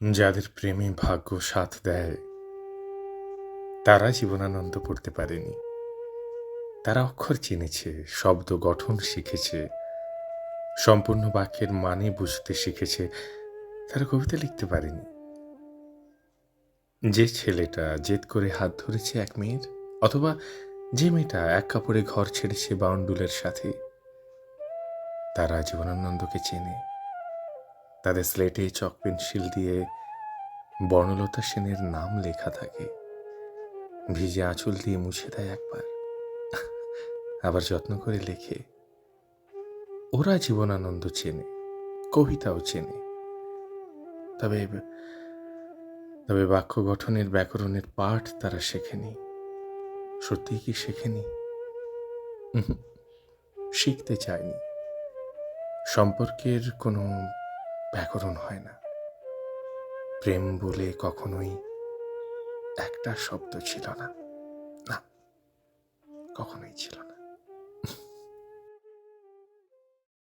যাদের প্রেমে ভাগ্য সাথ দেয়, তারা জীবনানন্দ পড়তে পারেনি। তারা অক্ষর চিনেছে, শব্দ গঠন শিখেছে, সম্পূর্ণ বাক্যের মানে বুঝতে শিখেছে, তারা কবিতা লিখতে পারেনি। যে ছেলেটা জেদ করে হাত ধরেছে এক মেয়ের, অথবা যে মেয়েটা এক কাপড়ে ঘর ছেড়েছে বাউন্ডুলের সাথে, তারা জীবনানন্দকে চেনে। তাদের স্লেটে চক পেন্সিল দিয়ে বর্ণলতা সেনের নাম লেখা থাকে। ভিজে আঁচল দিয়ে মুছে দেয় একবার। আবার যত্ন করে লেখে, ওরা জীবনানন্দ চেনে, কবিতাও চেনে। তবে তবে বাক্য গঠনের ব্যাকরণের পাঠ তারা শেখেনি। সত্যি কি শেখেনি? শিখতে চায়নি। সম্পর্কের কোনো ব্যাকরণ হয় না। প্রেম বলে কখনোই একটা শব্দ ছিল না। না কখনোই ছিল না।